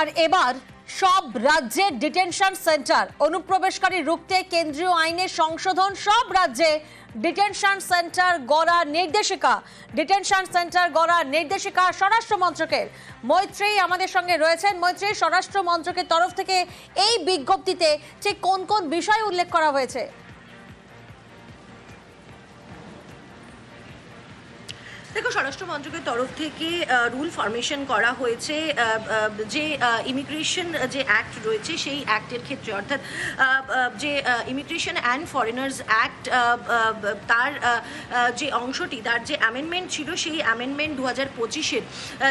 আর এবার সব রাজ্যের ডিটেনশন সেন্টার অনুপ্রবেশকারী রুখতে কেন্দ্রীয় আইনের সংশোধন, সব রাজ্যে ডিটেনশন সেন্টার গড়া নির্দেশিকা। ডিটেনশন সেন্টার গড়া নির্দেশিকা স্বরাষ্ট্র মন্ত্রকের। মৈত্রী আমাদের সঙ্গে রয়েছেন। মৈত্রী, স্বরাষ্ট্র মন্ত্রকের তরফ থেকে এই বিজ্ঞপ্তিতে ঠিক কোন কোন বিষয় উল্লেখ করা হয়েছে? দেখো, স্বরাষ্ট্র মন্ত্রকের তরফ থেকে রুল ফরমেশন করা হয়েছে যে ইমিগ্রেশন যে অ্যাক্ট রয়েছে, সেই অ্যাক্টের ক্ষেত্রে, অর্থাৎ যে ইমিগ্রেশন অ্যান্ড ফরেনার্স অ্যাক্ট তার যে অংশটি, তার যে অ্যামেন্ডমেন্ট ছিল, সেই অ্যামেন্ডমেন্ট দু হাজার পঁচিশের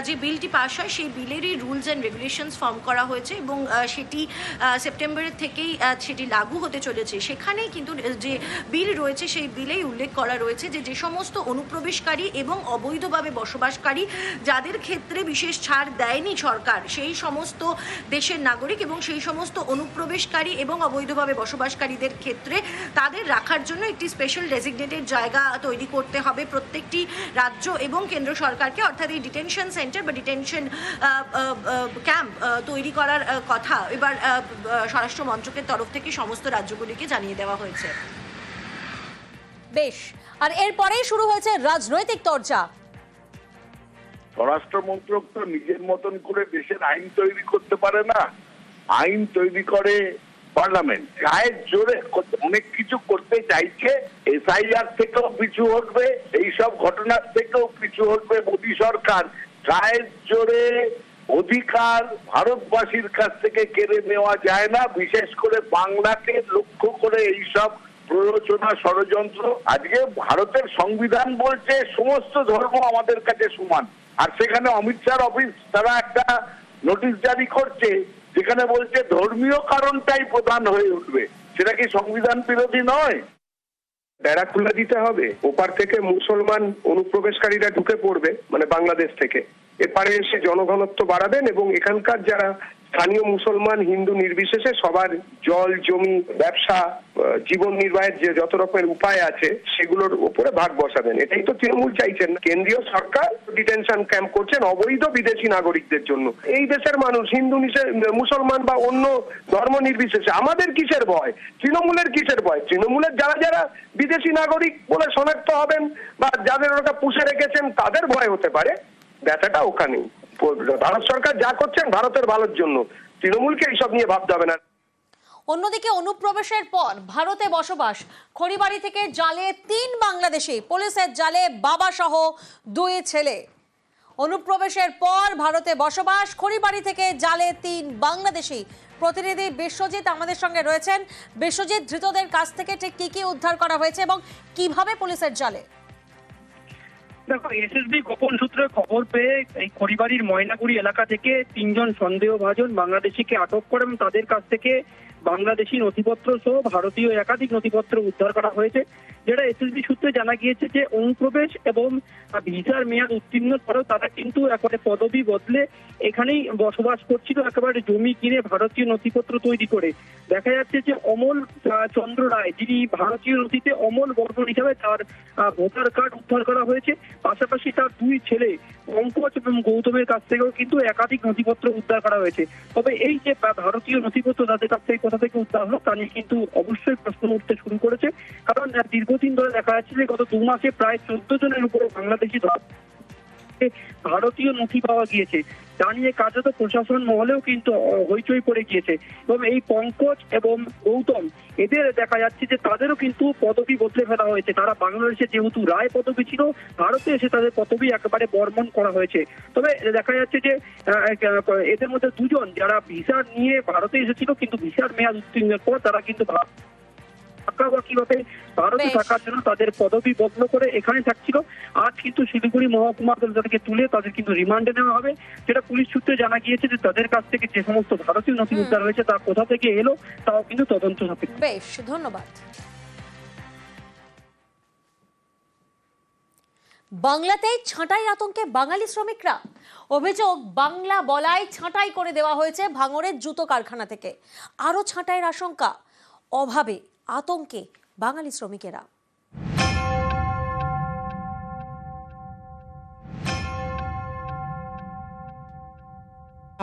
যে বিলটি পাশ হয়, সেই বিলেরই রুলস অ্যান্ড রেগুলেশনস ফর্ম করা হয়েছে এবং সেটি সেপ্টেম্বরের থেকেই সেটি লাগু হতে চলেছে। সেখানেই কিন্তু, যে বিল রয়েছে, সেই বিলেই উল্লেখ করা রয়েছে যে যে সমস্ত অনুপ্রবেশকারী এবং অবৈধভাবে বসবাসকারী যাদের ক্ষেত্রে বিশেষ ছাড় দেয়নি সরকার, সেই সমস্ত দেশের নাগরিক এবং সেই সমস্ত অনুপ্রবেশকারী এবং অবৈধভাবে বসবাসকারীদের ক্ষেত্রে তাদের রাখার জন্য একটি স্পেশাল ডেজিগনেটেড জায়গা তৈরি করতে হবে প্রত্যেকটি রাজ্য এবং কেন্দ্র সরকারকে। অর্থাৎ এই ডিটেনশন সেন্টার বা ডিটেনশন ক্যাম্প তৈরি করার কথা এবার স্বরাষ্ট্র মন্ত্রকের তরফ থেকে সমস্ত রাজ্যগুলিকে জানিয়ে দেওয়া হয়েছে। বেশ। আর এরপরেই শুরু হয়েছে রাজনৈতিক চর্চা স্বরাষ্ট্র মন্ত্রক তো নিজের মতন করে দেশের আইন তৈরি করতে পারে না। আইন তৈরি করে পার্লামেন্ট। গায়ের জোরে অনেক কিছু করতে চাইছে। এসআইআর থেকেও পিছু হটবে। এইসব ঘটনার থেকেও পিছু হটবে মোদী সরকার। গায়ের জোরে অধিকার ভারতবাসীর কাছ থেকে কেড়ে নেওয়া যায় না। বিশেষ করে বাংলাকে লক্ষ্য করে এইসব প্ররোচনা ষড়যন্ত্র। আজকে ভারতের সংবিধান বলছে সমস্ত ধর্ম আমাদের কাছে সমান। আর সেখানে অমিত শাহ অফিস তারা একটা নোটিশ জারি করছে, যেখানে বলছে ধর্মীয় কারণটাই প্রধান হয়ে উঠবে। সেটা কি সংবিধান বিরোধী নয়? বেড়া খুলে দিতে হবে। ওপার থেকে মুসলমান অনুপ্রবেশকারীরা ঢুকে পড়বে মানে বাংলাদেশ থেকে। এপারে এসে জনঘনত্ব বাড়াবেন এবং এখানকার যারা স্থানীয় মুসলমান, হিন্দু নির্বিশেষে সবার জল, জমি, ব্যবসা জীবন নির্বাহের যে যত রকমের উপায় আছে, সেগুলোর উপরে ভাগ বসাবেন। এটাই তো তৃণমূল চাইছেন কেন্দ্রীয় সরকার ডিটেনশন ক্যাম্প করছেন অবৈধ বিদেশি নাগরিকদের জন্য। এই দেশের মানুষ, হিন্দু মুসলমান বা অন্য ধর্ম নির্বিশেষে, আমাদের কিসের ভয়? তৃণমূলের কিসের ভয়? তৃণমূলের যারা যারা বিদেশি নাগরিক বলে শনাক্ত হবেন বা যাদের ওরা পুষে রেখেছেন, তাদের ভয় হতে পারে। ব্যথাটা ওখানেই ভারত সরকার যা করছেন ভারতের ভালোর জন্য। তৃণমূলকে এইসব নিয়ে ভাবতে হবে না। অন্যদিকে অনুপ্রবেশের পর ভারতে বসবাস, খড়িবাড়ি থেকে জালে তিন বাংলাদেশি, পুলিশের জালে বাবা সহ দুই ছেলে। অনুপ্রবেশের পর ভারতে বসবাস, খড়িবাড়ি থেকে জালে তিন বাংলাদেশি। প্রতিনিধি বিশ্বজিৎ আমাদের সঙ্গে রয়েছেন। বিশ্বজিৎ, ধৃতদের কাছ থেকে ঠিক কি কি উদ্ধার করা হয়েছে এবং কীভাবে পুলিশের জালে? দেখো, এসএসবি গোপন সূত্রে খবর পেয়ে এই খড়িবাড়ির ময়নাগুড়ি এলাকা থেকে তিনজন সন্দেহভাজন বাংলাদেশিকে আটক করে এবং তাদের কাছ থেকে বাংলাদেশি নথিপত্র সহ ভারতীয় একাধিক নথিপত্র উদ্ধার করা হয়েছে। যেটা এসএসবি সূত্রে জানা গিয়েছে যে অনুপ্রবেশ এবং ভিসার মেয়াদ উত্তীর্ণ পরেও তারা কিন্তু একেবারে পদবি বদলে এখানেই বসবাস করছিল একেবারে জমি কিনে ভারতীয় নথিপত্র তৈরি করে। দেখা যাচ্ছে যে অমল চন্দ্র রায় যিনি ভারতীয় নথিতে অমল বর্মন হিসাবে তার ভোটার কার্ড উদ্ধার করা হয়েছে। পাশাপাশি তার দুই ছেলে পঙ্কজ এবং গৌতমের কাছ থেকেও কিন্তু একাধিক নথিপত্র উদ্ধার করা হয়েছে। তবে এই যে ভারতীয় নথিপত্র তাদের কাছ থেকে কোথা থেকে উদ্ধার হলো তা নিয়ে কিন্তু অবশ্যই প্রশ্ন উঠতে শুরু করেছে। কারণ আহ, দীর্ঘদিন ধরে দেখা যাচ্ছে যে গত দু মাসে প্রায় চোদ্দ জনের উপরে বাংলাদেশি ভারতীয় নথি পাওয়া গিয়েছে। তা নিয়ে কার্যত প্রশাসন মহলেও কিন্তু হইচই পড়ে গিয়েছে এবং এই পঙ্কজ এবং গৌতম এদের দেখা যাচ্ছে যে তাদেরও কিন্তু পদবি বদলে ফেলা হয়েছে। তারা বাংলাদেশে যেহেতু রায় পদবি ছিল, ভারতে এসে তাদের পদবি একেবারে বর্মন করা হয়েছে। তবে দেখা যাচ্ছে যে এদের মধ্যে দুজন যারা ভিসা নিয়ে ভারতে এসেছিল, কিন্তু ভিসার মেয়াদ উত্তীর্ণের পর তারা কিন্তু ভারত থাকা কীভাবে ভারতে থাকার জন্য তাদের পদবি বদল করে এখানে থাকছিল। আজ কিন্তু শিলিগুড়ি মহকুমা আদালত তাদেরকে তুলে তাদের কিন্তু রিমান্ডে নেওয়া হবে। যেটা পুলিশ সূত্রে জানা গিয়েছে যে তাদের কাছ থেকে যে সমস্ত ভারতীয় নথি উদ্ধার হয়েছে তা কোথা থেকে এলো তাও কিন্তু তদন্ত সাপেক্ষ। বেশ ধন্যবাদ। বাংলাতেই ছাঁটাই আতঙ্কে বাঙালি শ্রমিকরা। অভিযোগ বাংলা বলায় ছাঁটাই করে দেওয়া হয়েছে ভাঙড়ের জুতো কারখানা থেকে। আরও ছাঁটাইয়ের আশঙ্কা অভাবে আতঙ্কে বাঙালি শ্রমিকেরা।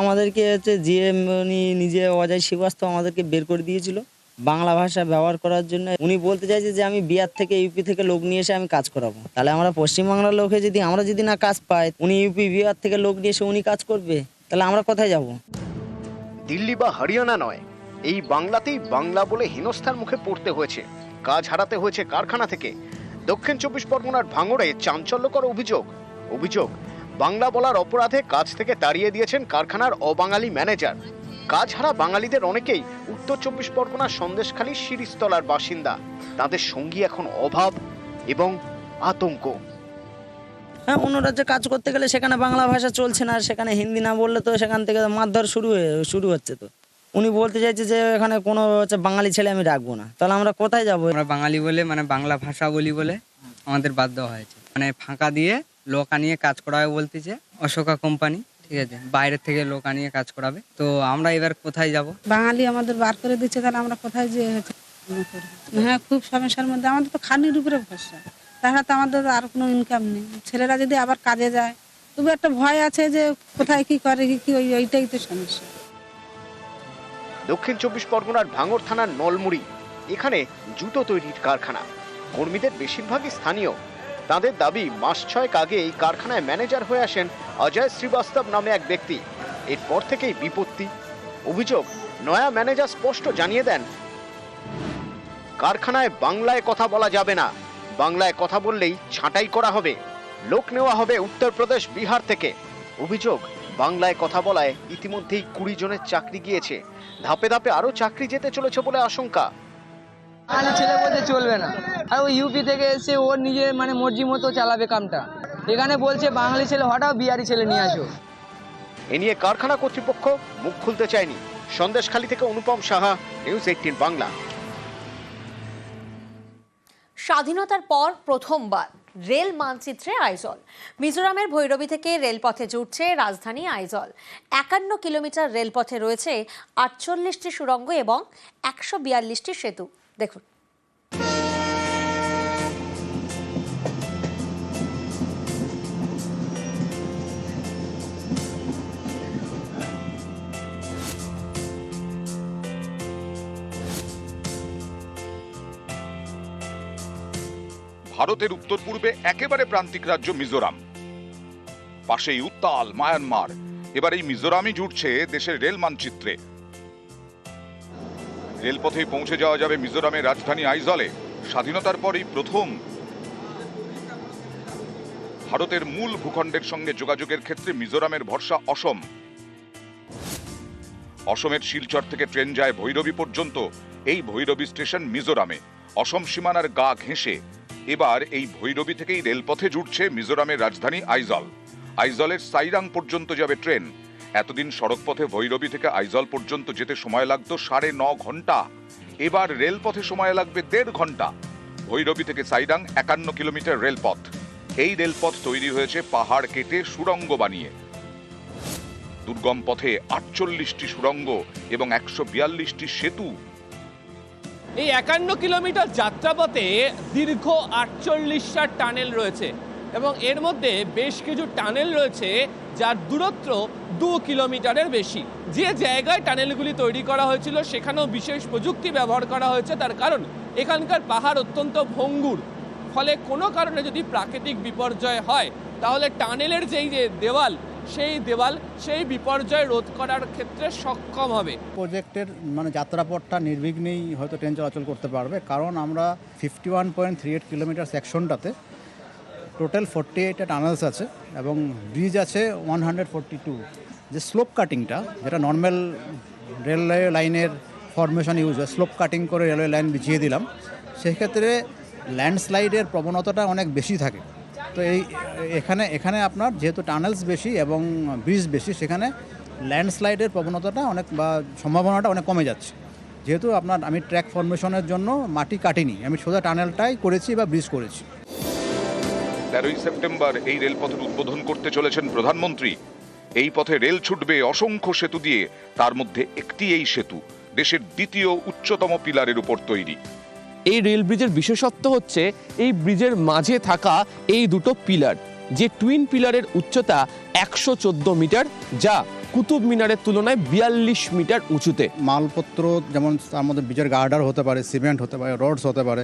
আমাদেরকে হচ্ছে জিএম উনি নিজে অজয় শ্রীবাস্তব আমাদেরকে বের করে দিয়েছিল বাংলা ভাষা ব্যবহার করার জন্য। উনি বলতে চাইছে যে আমি বিহার থেকে ইউপি থেকে লোক নিয়ে এসে আমি কাজ করাবো। তাহলে আমরা পশ্চিমবাংলার লোকে যদি আমরা যদি না কাজ পাই উনি ইউপি বিহার থেকে লোক নিয়ে এসে উনি কাজ করবে তাহলে আমরা কোথায় যাব? দিল্লি বা হরিয়ানা নয়। এই বাংলাতেই বাংলা বলে হেনস্থার মুখে পড়তে হয়েছে। কাজ হারাতে হয়েছে কারখানা থেকে। দক্ষিণ চব্বিশ পরগনার ভাঙড়ে চাঞ্চল্যকর অভিযোগ। অভিযোগ, বাংলা বলার অপরাধে কাজ থেকে তাড়িয়ে দিয়েছেন কারখানার অবাঙালি ম্যানেজার। কাজ হারা বাঙালিদের অনেকেই উত্তর চব্বিশ পরগনার সন্দেশখালী শিরিস্তলার বাসিন্দা। তাদের সঙ্গী এখন অভাব এবং আতঙ্ক। হ্যাঁ অন্য রাজ্যে কাজ করতে গেলে সেখানে বাংলা ভাষা চলছে না, সেখানে হিন্দি না বললে তো সেখান থেকে মারধর শুরু হয়ে শুরু হচ্ছে তো। উনি বলতে চাইছে যে এখানে কোনো হচ্ছে বাঙালি ছেলে আমি রাখব না। তাহলে আমরা কোথায় যাব? আমরা বাঙালি বলে মানে বাংলা ভাষা বলি বলে আমাদের বাধ্য হয়েছে। মানে ফাঁকা দিয়ে লোক আনিয়ে কাজ করাবে বলতেছে অশোকা কোম্পানি ঠিক আছে? বাইরের থেকে লোক আনিয়ে কাজ করাবে। তো আমরা এবার কোথায় যাব? বাঙালি আমাদের বার করে দিচ্ছে তাহলে আমরা কোথায় যে হচ্ছে ইয়ে হ্যাঁ খুব সমস্যার মধ্যে। আমাদের তো খানির উপরে ভরসা। তাছাড়া তো আমাদের আর কোনো ইনকাম নেই। ছেলেরা যদি আবার কাজে যায় তবু একটা ভয় আছে যে কোথায় কি করে কি কি ওই- ওইটাই তো সমস্যা। দক্ষিণ চব্বিশ পরগনার ভাঙড় থানার নলমুড়ি। এখানে জুতো তৈরির কারখানা। কর্মীদের বেশিরভাগই স্থানীয়। তাদের দাবি, মাস ছয়েক আগে এই কারখানায় ম্যানেজার হয়ে আসেন অজয় শ্রীবাস্তব নামে এক ব্যক্তি। এরপর থেকেই বিপত্তি। অভিযোগ, নয়া ম্যানেজার স্পষ্ট জানিয়ে দেন, কারখানায় বাংলায় কথা বলা যাবে না। বাংলায় কথা বললেই ছাঁটাই করা হবে। লোক নেওয়া হবে উত্তরপ্রদেশ, বিহার থেকে। অভিযোগ বাংলায় কথা বলায় ইতিমধ্যেই কুড়ি জনের চাকরি গিয়েছে। ধাপে ধাপে আরও চাকরি যেতে চলেছে বলে আশঙ্কা। বাঙালি ছেলে বলতে চলবে না। আর ওই ইউপি থেকে এসে ওর নিজে মানে মর্জি মতো চালাবে কামটা। এখানে বলছে বাঙালি ছেলে হঠাৎ বিহারি ছেলে নিয়ে আসো। এ নিয়ে কারখানা কর্তৃপক্ষ মুখ খুলতে চায়নি। সন্দেশখালী থেকে অনুপম সাহা নিউজ এইটিন বাংলা। স্বাধীনতার পর প্রথমবার। রেল মানচিত্রে আইজল। মিজোরামের ভৈরবী থেকে রেলপথে জুটছে রাজধানী আইজল। একান্ন কিলোমিটার রেলপথে রয়েছে আটচল্লিশটি সুড়ঙ্গ এবং একশো বিয়াল্লিশটি সেতু। দেখুন। ভারতের উত্তর পূর্বে একেবারে প্রান্তিক রাজ্য মিজোরাম। পাশেই উত্তাল মায়ানমার। এবার এই মিজোরামই জুটছে দেশের রেল মানচিত্রে। রেলপথেই পৌঁছে যাওয়া যাবে মিজোরামের রাজধানী আইজলে। স্বাধীনতার পরেই প্রথম। ভারতের মূল ভূখণ্ডের সঙ্গে যোগাযোগের ক্ষেত্রে মিজোরামের ভরসা অসম। অসমের শিলচর থেকে ট্রেন যায় ভৈরবী পর্যন্ত। এই ভৈরবী স্টেশন মিজোরামে। অসম সীমানার গা ঘেঁষে। এবার এই ভৈরবী থেকেই রেলপথে জুটছে মিজোরামের রাজধানী আইজল। আইজলের সাইরাং পর্যন্ত যাবে ট্রেন। এতদিন সড়কপথে ভৈরবী থেকে আইজল পর্যন্ত যেতে সময় লাগতো সাড়ে ন ঘণ্টা। এবার রেলপথে সময় লাগবে দেড় ঘণ্টা। ভৈরবী থেকে সাইরাং একান্ন কিলোমিটার রেলপথ। এই রেলপথ তৈরি হয়েছে পাহাড় কেটে সুড়ঙ্গ বানিয়ে। দুর্গম পথে আটচল্লিশটি সুড়ঙ্গ এবং একশো বিয়াল্লিশটি সেতু। এই একান্ন কিলোমিটার যাত্রাপথে দীর্ঘ আটচল্লিশটা টানেল রয়েছে এবং এর মধ্যে বেশ কিছু টানেল রয়েছে যার দূরত্ব দু কিলোমিটারের বেশি। যে জায়গায় টানেলগুলি তৈরি করা হয়েছিল, সেখানেও বিশেষ প্রযুক্তি ব্যবহার করা হয়েছে। তার কারণ, এখানকার পাহাড় অত্যন্ত ভঙ্গুর। ফলে কোনো কারণে যদি প্রাকৃতিক বিপর্যয় হয়, তাহলে টানেলের যেই যে দেওয়াল সেই দেওয়াল সেই বিপর্যয় রোধ করার ক্ষেত্রে সক্ষম হবে। প্রজেক্টের মানে যাত্রাপথটা নির্বিঘ্নেই হয়তো ট্রেন চলাচল করতে পারবে। কারণ আমরা fifty one point three eight kilometre সেকশনটাতে total forty এইটটা টানেলস আছে এবং ব্রিজ আছে ওয়ান হান্ড্রেড ফোরটি টু যে স্লোপ কাটিংটা যেটা নর্মাল রেলওয়ে লাইনের ফরমেশন ইউজ হয় স্লোপ কাটিং করে রেলওয়ে লাইন বিছিয়ে দিলাম, সেক্ষেত্রে ল্যান্ডস্লাইডের প্রবণতাটা অনেক বেশি থাকে। তো এই, এখানে এখানে আপনার যেহেতু টানেলস বেশি এবং ব্রিজ বেশি, সেখানে ল্যান্ডস্লাইডের প্রবণতাটা অনেক বা সম্ভাবনাটা অনেক কমে যাচ্ছে। যেহেতু আপনার আমি ট্র্যাক ফরমেশনের জন্য মাটি কাটিনি, আমি সোজা টানেলটাই করেছি বা ব্রিজ করেছি। তেরোই সেপ্টেম্বর এই রেলপথের উদ্বোধন করতে চলেছেন প্রধানমন্ত্রী। এই পথে রেল ছুটবে অসংখ্য সেতু দিয়ে, তার মধ্যে একটি এই সেতু, দেশের দ্বিতীয় উচ্চতম পিলারের উপর তৈরি। এই রেল ব্রিজের বিশেষত্ব হচ্ছে এই ব্রিজের মাঝে থাকা এই দুটো পিলার যে টুইন পিলারের উচ্চতা একশো চোদ্দ মিটার, যা কুতুব মিনারের তুলনায় বিয়াল্লিশ মিটার উঁচুতে। মালপত্র যেমন আমাদের বীজের গার্ডার হতে পারে সিমেন্ট হতে পারে রডস হতে পারে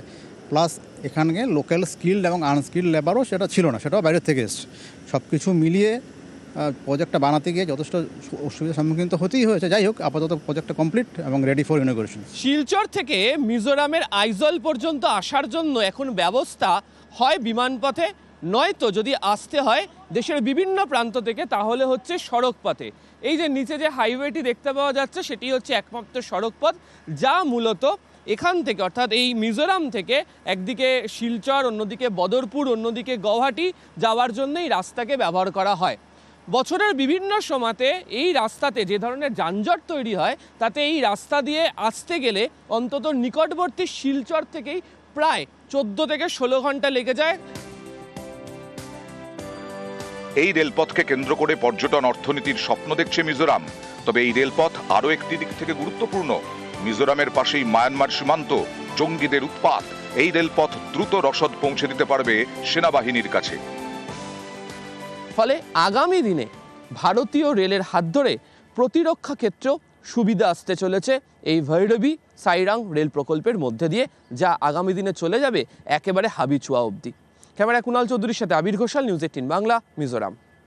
প্লাস এখানে লোকাল স্কিল্ড এবং আনস্কিল্ড লেবারও সেটা ছিল না, সেটাও বাইরে থেকে এসছে। সব কিছু মিলিয়ে প্রজেক্টটা বানাতে গিয়ে যথেষ্ট অসুবিধার সম্মুখীন তো হতেই হয়েছে। যাই হোক, আপাতত প্রজেক্টটা কমপ্লিট এবং রেডি ফর ইনোগ্রেশন শিলচর থেকে মিজোরামের আইজল পর্যন্ত আসার জন্য এখন ব্যবস্থা হয় বিমানপথে। নয়তো যদি আসতে হয় দেশের বিভিন্ন প্রান্ত থেকে, তাহলে হচ্ছে সড়ক পথে এই যে নিচে যে হাইওয়েটি দেখতে পাওয়া যাচ্ছে, সেটি হচ্ছে একমাত্র সড়ক পথ যা মূলত এখান থেকে, অর্থাৎ এই মিজোরাম থেকে একদিকে শিলচর, অন্যদিকে বদরপুর, অন্যদিকে গৌহাটি যাওয়ার জন্য এই রাস্তাকে ব্যবহার করা হয়। বছরের বিভিন্ন সময়তে এই রাস্তাতে যে ধরনের যানজট তৈরি হয়, তাতে এই রাস্তা দিয়ে আসতে গেলে অন্তত নিকটবর্তী শিলচর থেকেই প্রায় চোদ্দ থেকে ষোলো ঘণ্টা লেগে যায়। এই রেলপথকে কেন্দ্র করে পর্যটন অর্থনীতির স্বপ্ন দেখছে মিজোরাম। তবে এই রেলপথ আরও একটি দিক থেকে গুরুত্বপূর্ণ। মিজোরামের পাশেই মায়ানমার সীমান্ত, জঙ্গিদের উৎপাত। এই রেলপথ দ্রুত রসদ পৌঁছে দিতে পারবে সেনাবাহিনীর কাছে। ফলে আগামী দিনে ভারতীয় রেলের হাত ধরে প্রতিরক্ষা ক্ষেত্রেও সুবিধা আসতে চলেছে এই ভৈরবী সাইরাং রেল প্রকল্পের মধ্যে দিয়ে, যা আগামী দিনে চলে যাবে একেবারে হাবিচুয়া অবধি। ক্যামেরা কুনাল চৌধুরীর সাথে আবির ঘোষাল, নিউজ এইটিন বাংলা, মিজোরাম।